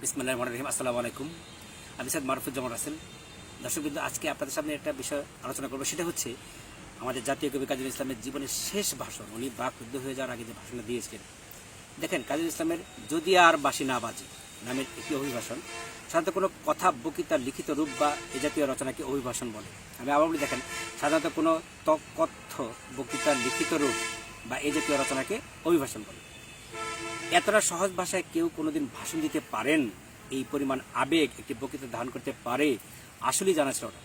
বিসমুল্লাহ রহমান রহিম, আসসালামু আলাইকুম। আমি স্যার মারুফুজ্জামান রাসেল। দর্শকবৃন্দ আজকে আপনাদের সামনে একটা বিষয় আলোচনা করব, সেটা হচ্ছে আমাদের জাতীয় কবি কাজী ইসলামের জীবনের শেষ ভাষণ। উনি বাকরুদ্ধ হয়ে যাওয়ার আগে যে ভাষণটা দিয়েছিলেন। দেখেন, কাজী ইসলামের যদি আর বাসি না বাজে নামের একটি অভিভাষণ, সাধারণত কোনো কথা বক্তৃতা লিখিত রূপ বা এ জাতীয় রচনাকে অভিভাষণ বলে। আমি আবার বলি, দেখেন, সাধারণত কোনো ত- কথ্য বক্তৃতার লিখিত রূপ বা এ জাতীয় রচনাকে অভিভাষণ বলে। এতটা সহজ ভাষায় কেউ কোনোদিন ভাষণ দিতে পারেন? এই পরিমাণ আবেগ একটি বক্তৃতা ধারণ করতে পারে? আসলেই জানা ছিল না।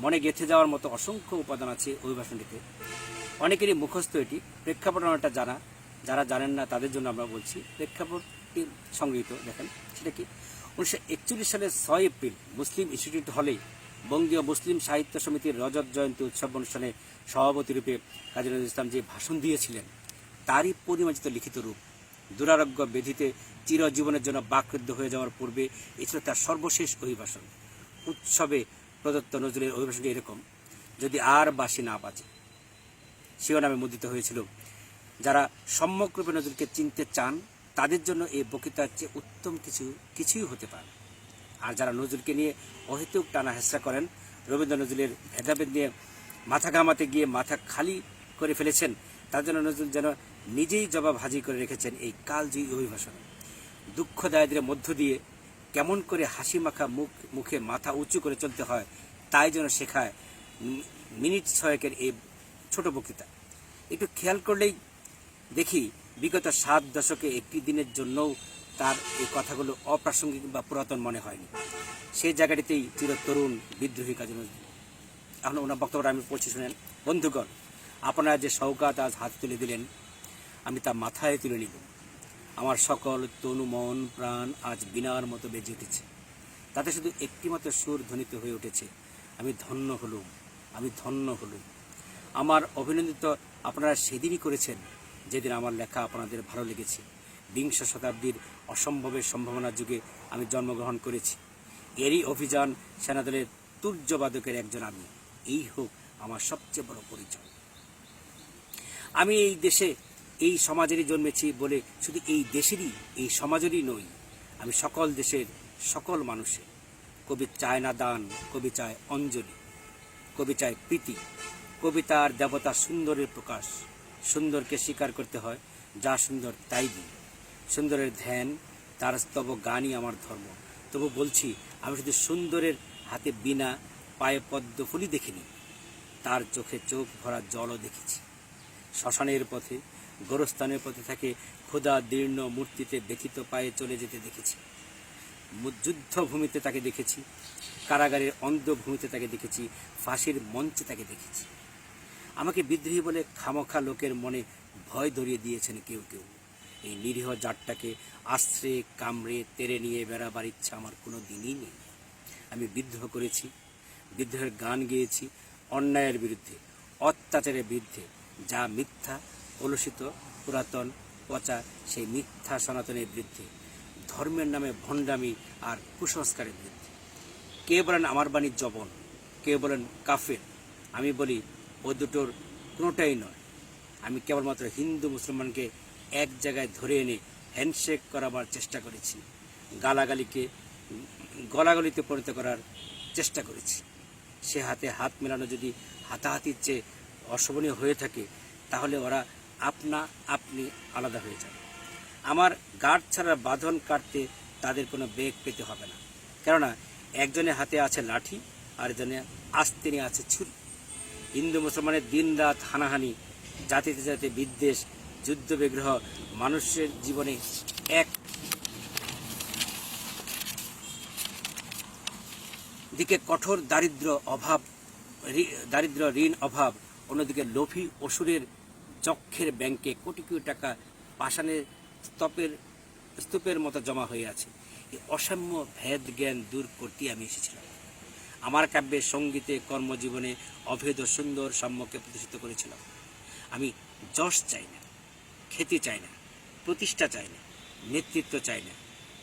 মনে গেঁথে যাওয়ার মতো অসংখ্য উপাদান আছে অভিভাষণটিতে। অনেকেরই মুখস্থ এটি। প্রেক্ষাপট অনেকটা জানা। যারা জানেন না, তাদের জন্য আমরা বলছি, প্রেক্ষাপটটি সংগৃহীত, দেখেন, সেটা কি? উনিশশো একচল্লিশ সালের ছয় এপ্রিল, মুসলিম ইনস্টিটিউট হলে বঙ্গীয় মুসলিম সাহিত্য সমিতির রজত জয়ন্তী উৎসব অনুষ্ঠানে সভাপতি রূপে কাজী নজরুল ইসলাম যে ভাষণ দিয়েছিলেন, তারই পরিমার্জিত লিখিত রূপ। দুরারোগ্য বেধিতে চিরজীবনের জন্য বাকৃদ্ধ হয়ে যাওয়ার পূর্বে এ ছিল তার সর্বশেষ অভিভাষণ উৎসবে প্রদত্ত নজরুলের অভিভাষণটি এরকম, যদি আর বাসি না বাজে। সেও নামে মুদ্রিত হয়েছিল। যারা সম্যকরূপে নজরুলকে চিনতে চান, তাদের জন্য এই বক্তৃতার চেয়ে উত্তম কিছু, কিছুই হতে পারে আর যারা নজরুলকে নিয়ে অহেতুক টানা হেসরা করেন, রবীন্দ্র নজরুলের ভেদাভেদ নিয়ে মাথা ঘামাতে গিয়ে মাথা খালি করে ফেলেছেন, তার জন্য নজরুল যেন নিজেই জবাব হাজির করে রেখেছেন এই কালজয়ী অভিভাষণ দুঃখ দারিদ্রের মধ্য দিয়ে কেমন করে হাসি মাখা মুখ, মুখে মাথা উঁচু করে চলতে হয়, তাই যেন শেখায় মিনিট ছয়েকের এই ছোট বক্তৃতা। একটু খেয়াল করলেই দেখি বিগত সাত দশকে একটি দিনের জন্যও তার এই কথাগুলো অপ্রাসঙ্গিক বা পুরাতন মনে হয়নি। সেই জায়গাটিতেই চির তরুণ বিদ্রোহী কাজী নজরুল। এখন ওনার বক্তব্যটা আমি পড়ছি শুনেন। বন্ধুগণ, আপনারা যে সৌকাত আজ হাত তুলে দিলেন আমি তা মাথায় তুলে নিব। আমার সকল তনু মন প্রাণ আজ বিনার মতো বেজে উঠেছে। তাতে শুধু একটিমাত্র সুর ধ্বনিত হয়ে উঠেছে। আমি ধন্য হলুম, আমি ধন্য হলুম। আমার অভিনন্দিত আপনারা সেদিনই করেছেন যেদিন আমার লেখা আপনাদের ভালো লেগেছে। বিংশ শতাব্দীর অসম্ভবের সম্ভাবনার যুগে আমি জন্মগ্রহণ করেছি। এরই অভিযান সেনাদলের তুর্যবাদকের একজন আমি এই হোক আমার সবচেয়ে বড় পরিচয়। আমি এই দেশে এই সমাজেরই জন্মেছি বলে শুধু এই দেশেরই, এই সমাজেরই নই, আমি সকল দেশের সকল মানুষের। কবি চায় না দান, কবি চায় অঞ্জলি, কবি চায় প্রীতি কবিতার দেবতা সুন্দরের প্রকাশ। সুন্দরকে স্বীকার করতে হয়, যা সুন্দর তাই দিই সুন্দরের ধ্যান, তার স্তব গানই আমার ধর্ম। তবু বলছি, আমি শুধু সুন্দরের হাতে বিনা পায়ে পদ্ম ফুলই দেখিনি, তার চোখে চোখ ভরা জলও দেখেছি। শ্মশানের পথে গোরস্থানের পথে থাকে। ক্ষুদা দীর্ণ মূর্তিতে ব্যথিত পায়ে চলে যেতে দেখেছি। যুদ্ধভূমিতে তাকে দেখেছি। কারাগারের অন্ধভূমিতে তাকে দেখেছি। ফাঁসির মঞ্চে তাকে দেখেছি। আমাকে বিদ্রোহী বলে খামোখা লোকের মনে ভয় ধরিয়ে দিয়েছেন কেউ কেউ। এই নিরীহ জাতটাকে আশ্রে, কামড়ে তেড়ে নিয়ে বেড়াবার ইচ্ছা আমার কোনো দিনই নেই। আমি বিদ্রোহ করেছি। বিদ্রোহের গান গেয়েছি। অন্যায়ের বিরুদ্ধে, অত্যাচারের বিরুদ্ধে। যা মিথ্যা কলুষিত পুরাতন, পচা সেই মিথ্যা সনাতনের বৃদ্ধি ধর্মের নামে ভণ্ডামি আর কুসংস্কারের বিরুদ্ধে কে বলেন আমার বাণী জবন কে বলেন কাফের? আমি বলি, ও দুটোর কোনোটাই নয়। আমি কেবলমাত্র হিন্দু মুসলমানকে এক জায়গায় ধরে এনে হ্যান্ডশেক করাবার চেষ্টা করেছি। গালাগালিকে, গলাগলিতে পরিণত করার চেষ্টা করেছি। সে হাতে হাত মেলানো যদি হাতাহাতির চেয়ে অশোভনীয় হয়ে থাকে, তাহলে ওরা আপনা আপনি আলাদা হয়ে যাবে আমার গাঢ় ছাড়া বাঁধন কাটতে তাদের কোনো বেগ পেতে হবে না। কেননা, একজনের হাতে আছে লাঠি আর একজনের আস্তিনে আছে ছুরি। হিন্দু মুসলমানের দিন রাত হানাহানি, জাতিতে জাতিতে বিদ্বেষ, যুদ্ধ বিগ্রহ, মানুষের জীবনে এক দিকে কঠোর দারিদ্র অভাব দারিদ্র ঋণ অভাব, অন্যদিকে লোভী অসুরের চক্ষের ব্যাংকে কোটি কোটি টাকা পাষাণের স্তপের, স্তূপের মতো জমা হয়ে আছে। এই অসাম্য ভেদ জ্ঞান দূর করতে আমি এসেছিলাম। আমার কাব্যে সঙ্গীতে কর্মজীবনে অভেদ সুন্দর সাম্যকে প্রতিষ্ঠিত করেছিলাম। আমি যশ চাই না, খ্যাতি চাই না, প্রতিষ্ঠা চাই না, নেতৃত্ব চাই না।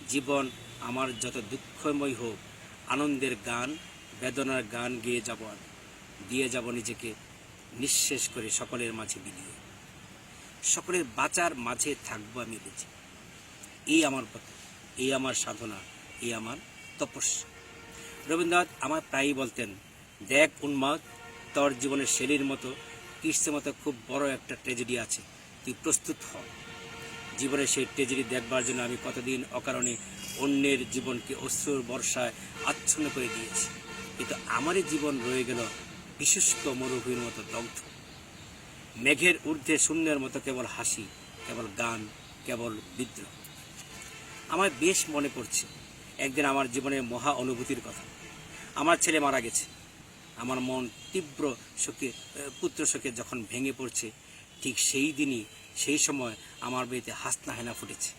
জীবন আমার যত দুঃখময় হোক, আনন্দের গান, বেদনার গান গেয়ে যাব দিয়ে যাব নিজেকে নিঃশেষ করে সকলের মাঝে বিলিয়ে সকলের বাঁচার মাঝে থাকব আমি বেঁচে এই আমার কথা এই আমার সাধনা, এই আমার তপস্যা। রবীন্দ্রনাথ আমার প্রায়ই বলতেন, দেখ উন্মাদ, তোর জীবনের শেলির মতো, কৃষ্ণের মতো খুব বড় একটা ট্রেজেডি আছে, তুই প্রস্তুত হ। জীবনে সেই ট্রেজেডি দেখবার জন্য আমি কতদিন অকারণে অন্যের জীবনকে অশ্রুর বর্ষায় আচ্ছন্ন করে দিয়েছি। কিন্তু আমারই জীবন রয়ে গেল বিশুষ্ক মরুভূমির মতো দগ্ধ। মেঘের ঊর্ধ্বে শূন্যের মতো কেবল হাসি, কেবল গান, কেবল বিদ্রোহ। আমার বেশ মনে পড়ছে একদিন আমার জীবনের মহা অনুভূতির কথা। আমার ছেলে মারা গেছে। আমার মন তীব্র শোকে পুত্র শোকে যখন ভেঙে পড়ছে, ঠিক সেই দিনই, সেই সময় আমার বাড়িতে হাসনা হেনা ফুটেছে।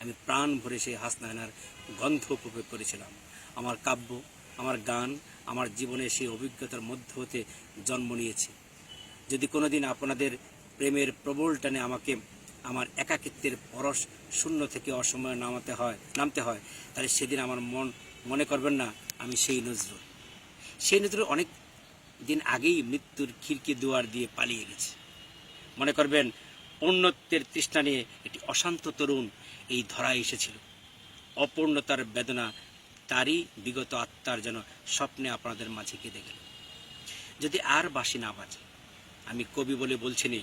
আমি প্রাণ ভরে সেই হাসনা হেনার গন্ধ উপভোগ করেছিলাম। আমার কাব্য, আমার গান, আমার জীবনে সেই অভিজ্ঞতার মধ্য হতে জন্ম নিয়েছে। যদি কোনোদিন আপনাদের প্রেমের প্রবল টানে আমাকে আমার একাকিত্বের পরশ শূন্য থেকে অসময়ে নামাতে হয়, নামতে হয়, তাহলে সেদিন আমার মন মনে করবেন না, আমি সেই নজরুল। সেই নজরুল অনেক দিন আগেই মৃত্যুর খিড়কি দুয়ার দিয়ে পালিয়ে গেছে। মনে করবেন পূর্ণত্বের তৃষ্ণা নিয়ে একটি অশান্ত তরুণ এই ধরায় এসেছিল। অপূর্ণতার বেদনা তারই বিগত আত্মার যেন স্বপ্নে আপনাদের মাঝে কেঁদে গেল। যদি আর বাসি না বাজে আমি কবি বলে বলছি নে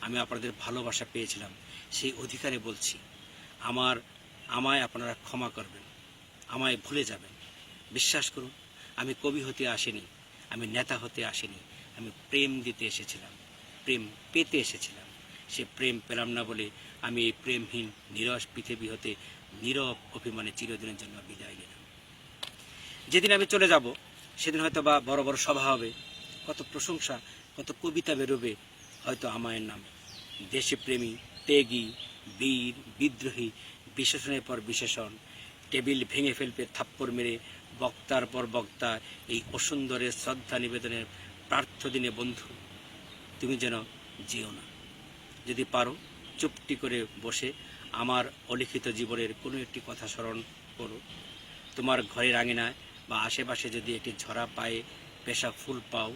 আমি আপনাদের ভালোবাসা পেয়েছিলাম, সেই অধিকারে বলছি। আমার, আমায় আপনারা ক্ষমা করবেন, আমায় ভুলে যাবেন। বিশ্বাস করুন, আমি কবি হতে আসিনি, আমি নেতা হতে আসিনি, আমি প্রেম দিতে এসেছিলাম, প্রেম পেতে এসেছিলাম। সে প্রেম পেলাম না বলে আমি এই প্রেমহীন, নিরস পৃথিবী হতে নীরব অভিমানে চিরদিনের জন্য বিদায় নিলাম। যেদিন আমি চলে যাব, সেদিন হয়তো বা বড় বড় সভা হবে, কত প্রশংসা কত কবিতা বেরোবে, হয়তো আমায়ের নামে। দেশপ্রেমী ত্যাগী, বীর, বিদ্রোহী, বিশেষণের পর বিশেষণ। টেবিল ভেঙে ফেলবে, থাপ্পড় মেরে বক্তার পর বক্তা। এই অসুন্দরের শ্রদ্ধা নিবেদনের প্রার্থ দিনে বন্ধু, তুমি যেন যেও না। যদি পারো, চুপটি করে বসে আমার অলিখিত জীবনের কোনো একটি কথা স্মরণ করো। তোমার ঘরের আঙিনায় বা আশেপাশে যদি একটি ঝরা পায়ে পেশা ফুল পাও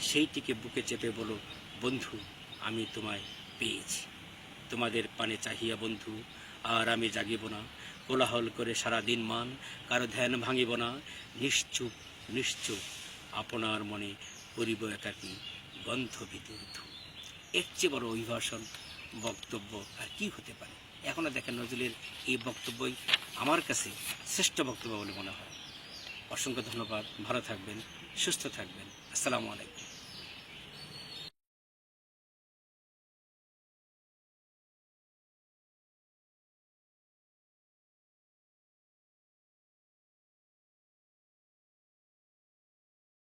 সেইটিকে বুকে চেপে বলো, বন্ধু, আমি তোমায় পেয়েছি। তোমাদের পানে চাহিয়া বন্ধু, আর আমি জাগিব না। কোলাহল করে সারা দিন মান, কারও ধ্যান ভাঙিব না। নিশ্চুপ নিশ্চুপ, আপনার মনে করিব একাকী গন্ধ বিদুর্ধ। এর চেয়ে বড় অভিভাষণ, বক্তব্য আর কি হতে পারে? এখনও দেখেন নজরুলের এই বক্তব্যই আমার কাছে শ্রেষ্ঠ বক্তব্য বলে মনে হয়। অসংখ্য ধন্যবাদ। ভালো থাকবেন, সুস্থ থাকবেন। আসসালামু আলাইকুম।